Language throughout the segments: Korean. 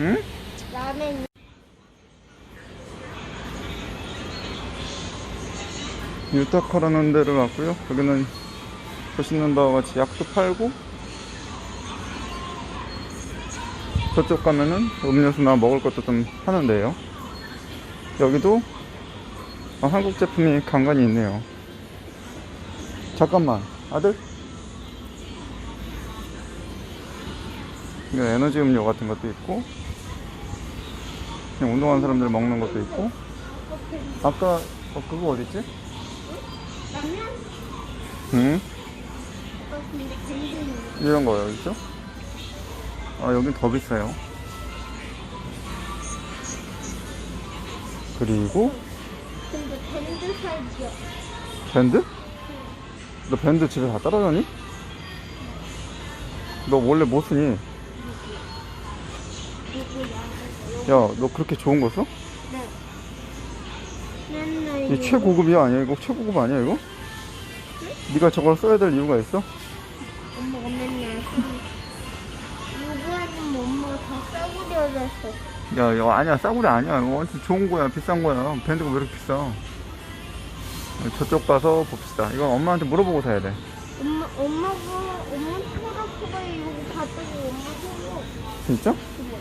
응? 라멘 유타카라는 데를 왔고요. 여기는 보시는 바와 같이 약도 팔고 저쪽 가면은 음료수나 먹을 것도 좀 하는데요. 여기도 아, 한국 제품이 간간히 있네요. 잠깐만, 아들? 에너지 음료 같은 것도 있고, 그냥 운동하는 사람들 먹는 것도 있고, 아까 어, 그거 어딨지? 응? 어 이런 거요, 있죠? 아, 여긴 더 비싸요. 그리고 근데 밴드 사이즈야 밴드? 너 밴드 집에 다 떨어졌니? 너 원래 뭐 쓰니? 야, 너 그렇게 좋은 거 써? 네 맨날 이 최고급이 아니야? 이거 최고급 아니야, 이거? 네가 저걸 써야 될 이유가 있어? 엄마가 맨날 누구하면 엄마가 다 싸구려졌어 야, 야, 아니야, 싸구려 아니야. 이거 완전 좋은 거야, 비싼 거야. 밴드가 왜 이렇게 비싸? 저쪽 가서 봅시다. 이건 엄마한테 물어보고 사야 돼. 엄마 엄마가 엄마 초록초가 이거 봤더니 엄마 초록 진짜? 그래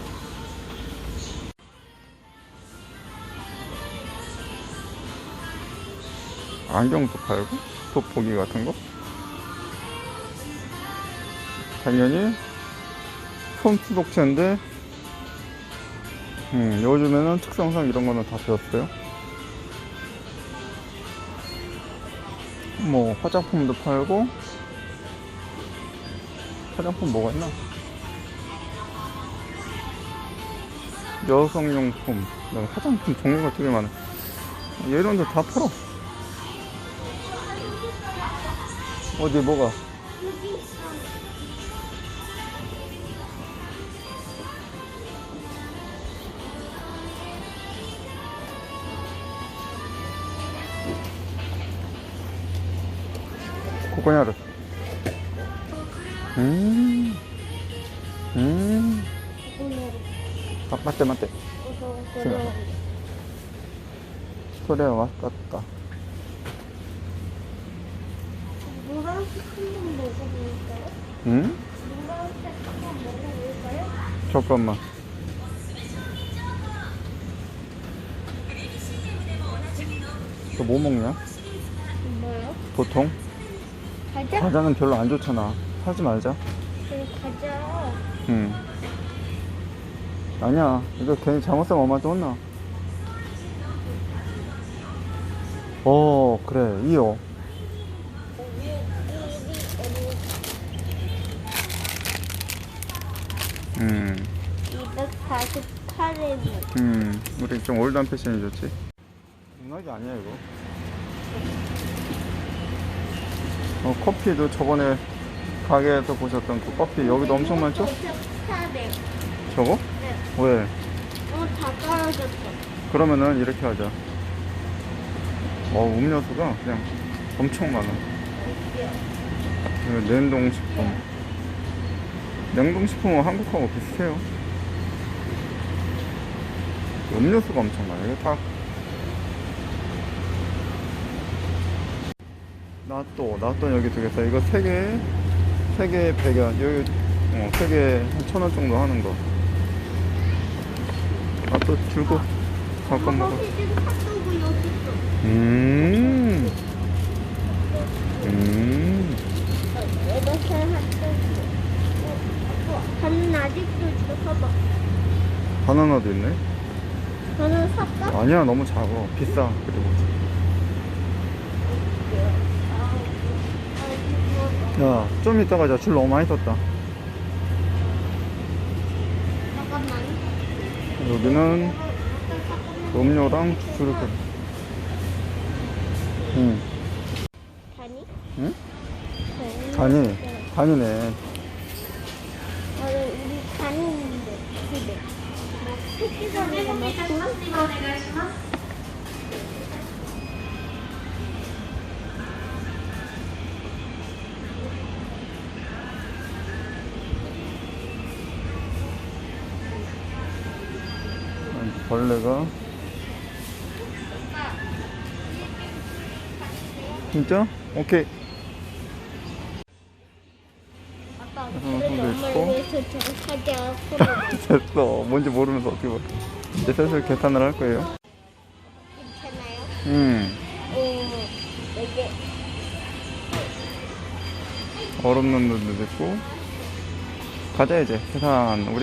안경도 팔고 돋보기 같은 거? 당연히 손수독제인데 음, 요즘에는 특성상 이런 거는 다 배웠어요. 뭐 화장품도 팔고 화장품 뭐가 있나? 여성용품 화장품 종류가 되게 많아. 이런 데다 팔아 어디 뭐가? 여기 있어 코코냐르. 음. 음. 오늘 아, 맞대, 맞대. 어서 그래. 들어 그래, 왔다. 노란색 한번 먹어볼까요? 응? 잠깐만. 너 뭐 먹냐? 뭐요? 보통? 가자? 과자는 별로 안 좋잖아. 사지 말자. 그래 가자 응. 아니야. 이거 괜히 잘못 사면 엄마한테 혼나. 어, 그래. 이요. 음. 248엔 음, 우리 좀 올드한 패션이 좋지. 음악이 아니야, 이거. 어, 커피도 저번에 가게에서 보셨던 그 커피 여기도 엄청 많죠? 400 저거? 네. 왜? 어, 다 떨어졌어 그러면은 이렇게 하자. 어, 음료수가 그냥 엄청 많아. 이거 냉동식품. 냉동식품은 한국하고 비슷해요. 음료수가 엄청 많아. 이거 다. 나또, 나또 여기 두개 사. 이거 세 개, 세 개에 백원. 여기, 어, 세 개에 한천 원 정도 하는 거. 나또 들고 잠깐 먹어. 음. 이렇게 핫도그 어, 저는 아직도 있어 봐봐 바나나도 있네. 저는 살까? 아니야, 너무 작아. 비싸. 그리고. 야, 좀 이따가 자. 줄 너무 많이 섰다. 잠깐만 여기는 음료랑 주스를 팔. 응. 다니? 응? 다니? 간이, 네. 간이네. 어, 우리 다니는데 집에 벌레가 진짜? 오케이 됐어 뭔지 모르면서 어떻게 봐 이제 슬슬 계산을 할 거예요 괜찮아요? 음 어, 이게 얼음 넣는 데도 있고 가자 이제 계산 우리